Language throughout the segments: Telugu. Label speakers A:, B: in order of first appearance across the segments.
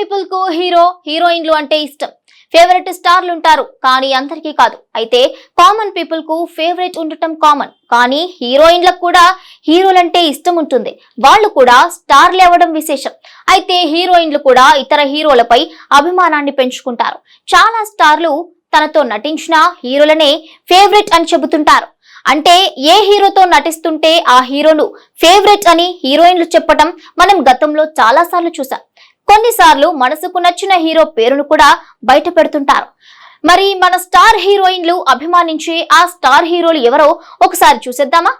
A: పీపుల్కు హీరో హీరోయిన్లు అంటే ఇష్టం. ఫేవరెట్ స్టార్లు ఉంటారు కానీ అందరికీ కాదు. అయితే కామన్ పీపుల్కు ఫేవరెట్ ఉండటం కామన్ కానీ హీరోయిన్లకు కూడా హీరోలంటే ఇష్టం ఉంటుంది వాళ్ళు కూడా స్టార్లు అవ్వడం విశేషం. అయితే హీరోయిన్లు కూడా ఇతర హీరోలపై అభిమానాన్ని పెంచుకుంటారు. చాలా స్టార్లు తనతో నటించిన హీరోలనే ఫేవరెట్ అని చెబుతుంటారు. అంటే ఏ హీరోతో నటిస్తుంటే ఆ హీరోను ఫేవరెట్ అని హీరోయిన్లు చెప్పటం మనం గతంలో చాలా సార్లు చూసాం కొన్నిసార్లు మనసుకు నచ్చిన హీరో పేరును కూడా బయట పెడుతుంటారు. మరి మన స్టార్ హీరోయిన్లు అభిమానించే ఆ స్టార్ హీరోలు ఎవరో ఒకసారి చూసేద్దామా?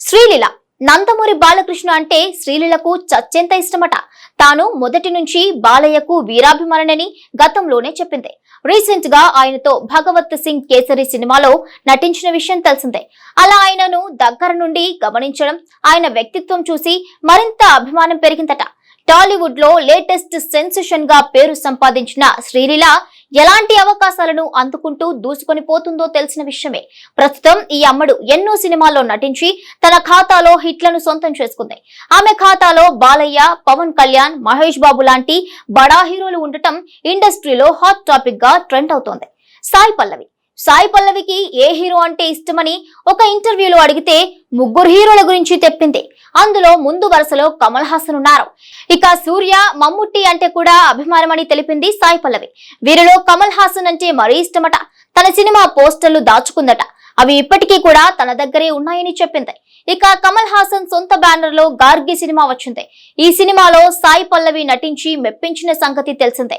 A: శ్రీలీల. నందమూరి బాలకృష్ణ అంటే శ్రీలీలకు చచ్చెంత ఇష్టమట. తాను మొదటి నుంచి బాలయ్యకు వీరాభిమానని గతంలోనే చెప్పింది. రీసెంట్గా ఆయనతో భగవత్ సింగ్ కేసరి సినిమాలో నటించిన విషయం తెలిసిందే. అలా ఆయనను దగ్గర నుండి గమనించడం ఆయన వ్యక్తిత్వం చూసి మరింత అభిమానం పెరిగిందట. టాలీవుడ్లో లేటెస్ట్ సెన్సేషన్గా పేరు సంపాదించిన శ్రీలీల ఎలాంటి అవకాశాలను అందుకుంటూ దూసుకొని పోతుందో తెలిసిన విషయమే. ప్రస్తుతం ఈ అమ్మడు ఎన్నో సినిమాల్లో నటించి తన ఖాతాలో హిట్లను సొంతం చేసుకుంది. ఆమె ఖాతాలో బాలయ్య పవన్ కళ్యాణ్ మహేష్ బాబు లాంటి బడా హీరోలు ఉండటం ఇండస్ట్రీలో హాట్ టాపిక్గా ట్రెండ్ అవుతోంది. సాయి పల్లవి సాయి పల్లవికి ఏ హీరో అంటే ఇష్టమని ఒక ఇంటర్వ్యూలో అడిగితే ముగ్గురు హీరోల గురించి తెప్పింది. అందులో ముందు వరుసలో కమల్ హాసన్ ఉన్నారు. ఇక సూర్య మమ్ముట్టి అంటే కూడా అభిమానమని తెలిపింది సాయి పల్లవి. వీరిలో కమల్ హాసన్ అంటే మరీ ఇష్టమట. తన సినిమా పోస్టర్లు దాచుకుందట. అవి ఇప్పటికీ కూడా తన దగ్గరే ఉన్నాయని చెప్పింది. ఇక కమల్ హాసన్ సొంత బ్యానర్లో గార్గి సినిమా వచ్చింది. ఈ సినిమాలో సాయి పల్లవి నటించి మెప్పించిన సంగతి తెలిసిందే.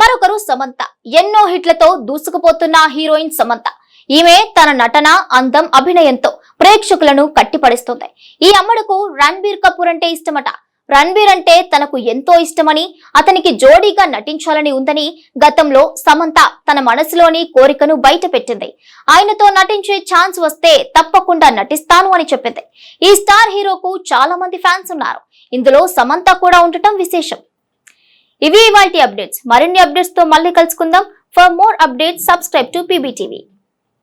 A: మరొకరు సమంత. ఎన్నో హిట్లతో దూసుకుపోతున్న హీరోయిన్ సమంత. ఈమె తన నటన అందం అభినయంతో ప్రేక్షకులను కట్టిపడిస్తుంది. ఈ అమ్మడుకు రణ్బీర్ కపూర్ అంటే ఇష్టమట. రణ్బీర్ అంటే తనకు ఎంతో ఇష్టమని అతనికి జోడీగా నటించాలని ఉందని గతంలో సమంత తన మనసులోని కోరికను బయట పెట్టింది ఆయనతో నటించే ఛాన్స్ వస్తే తప్పకుండా నటిస్తాను అని చెప్పింది. ఈ స్టార్ హీరోకు చాలా మంది ఫ్యాన్స్ ఉన్నారు. ఇందులో సమంత కూడా ఉండటం విశేషం. ఇవి ఇవాళ అప్డేట్స్. మరిన్ని అప్డేట్స్తో మళ్ళీ కలుసుకుందాం. For more updates subscribe to PBTV